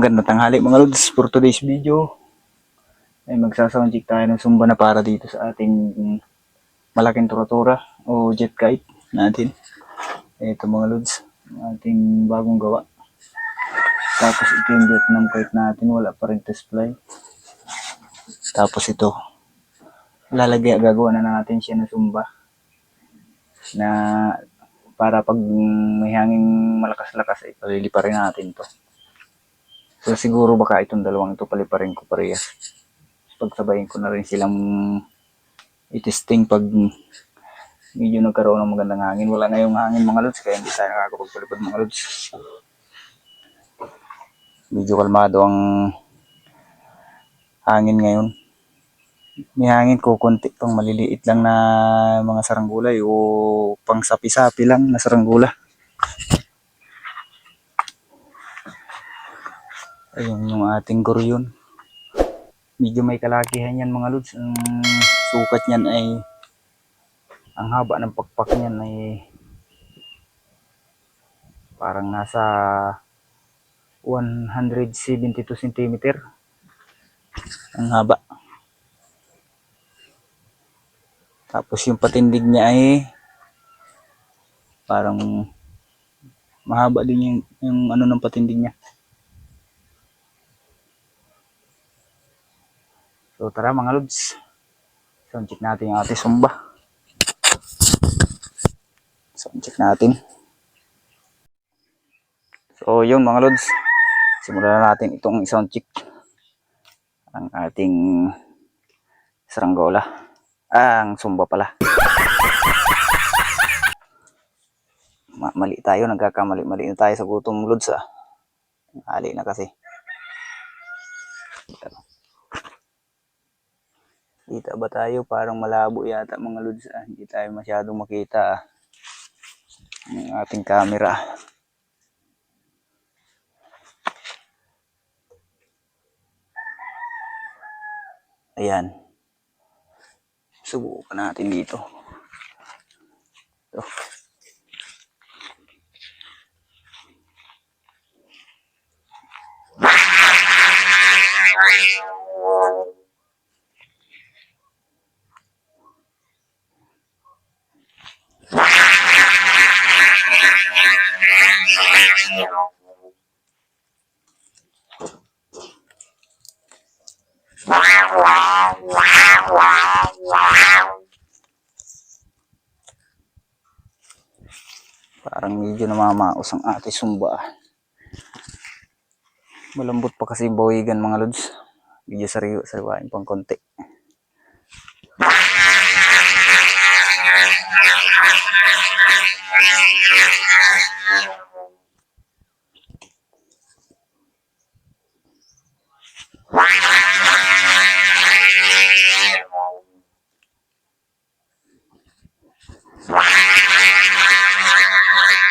magandang tanghali mga lods for today's video. Ay magsasound check tayo ng sumba na para dito sa ating malaking turatura o jet kite natin. Ito mga lods, ating bagong gawa. Tapos ito yung Vietnam kite natin, wala pa rin test fly. Tapos ito, lalagay, gagawa na natin siya ng sumba na para pag may hanging malakas-lakas ay paliliparin natin to. So siguro baka itong dalawang ito paliparin ko parehas. Pagsabayin ko na rin silang itesting pag medyo nagkaroon ng magandang hangin. Wala ngayong hangin mga lods kaya hindi tayo nakakapagpalipad mga lods. Medyo kalmado ang hangin ngayon. May hangin ko konti pang maliliit lang na mga saranggulay o pang sapi-sapi lang na saranggula. Ayun yung ating guryon. Medyo may kalakihan yan mga lods. Ang sukat niyan ay ang haba ng pakpak niyan ay parang nasa 172 cm ang haba. Tapos yung patindig niya ay parang mahaba din yung, yung ano ng patindig niya. So tara mga lods. Sound check natin yung ating sumba. Sound check natin. So yun mga lods. Simulan na natin itong sound check. Ang ating saranggola. Ah, ang sumba pala. Ma- mali tayo, nagkakamali. Mali na tayo sa gutom lods ah. Hali na kasi. Kita ba tayo? Parang malabo yata mga lods. Ah. Hindi tayo masyadong makita ah. Ang ating camera. Ayan. Subukan natin dito. Ito. Parang medyo namamaos ang ating sumba. Malambot pa kasi bawigan mga lods. Medyo sariwa, sariwain pang konti.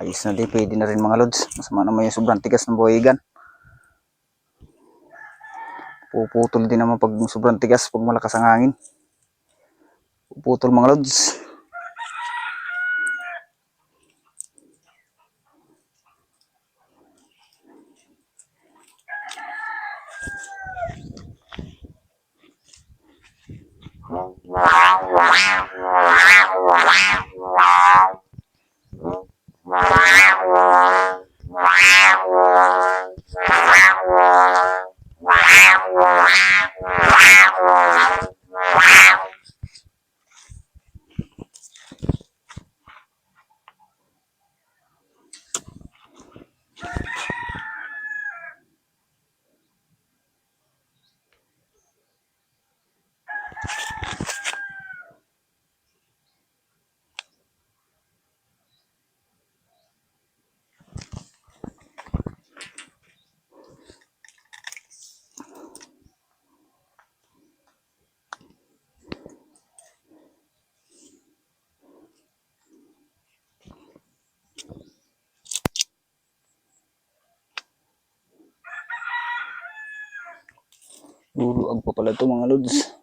ayos na din pwede na rin mga lods. Masama naman yung sobrang tigas ng buhayigan. Puputol din naman pag sobrang tigas pag malakas ang hangin. Puputol mga lods. Wow. Luluag pa pala ito mga lods.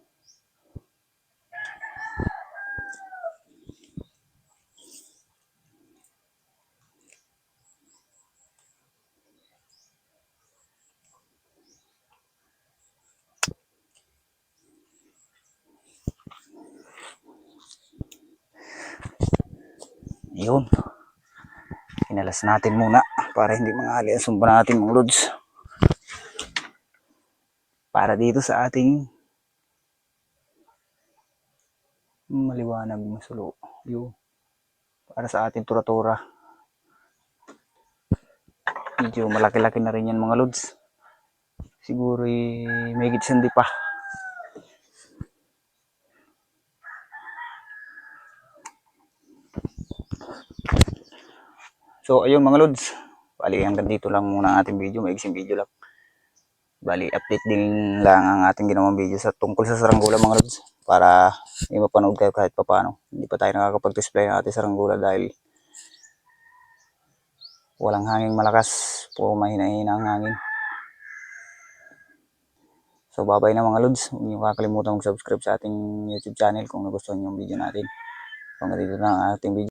Yun. Inalas natin muna para hindi mangali ang sumba natin mga lods. Para dito sa ating maliwanag masulo. Yun. Para sa ating tura-tura. Medyo malaki-laki na rin yan mga lods. Siguro eh, may gitsandi pa. So ayun mga lods, bali hanggang dito lang muna ang ating video, maiksing video lang. Bali update din lang ang ating ginawang video sa tungkol sa saranggula mga lods para may mapanood kayo kahit papaano. Hindi pa tayo nakakapag-display ng ating saranggula dahil walang hangin malakas, puro mahina-hina ang hangin. So babay na mga lods, huwag niyo kakalimutan mag-subscribe sa ating YouTube channel kung nagustuhan niyo ang video natin. Hanggang dito na ang ating video.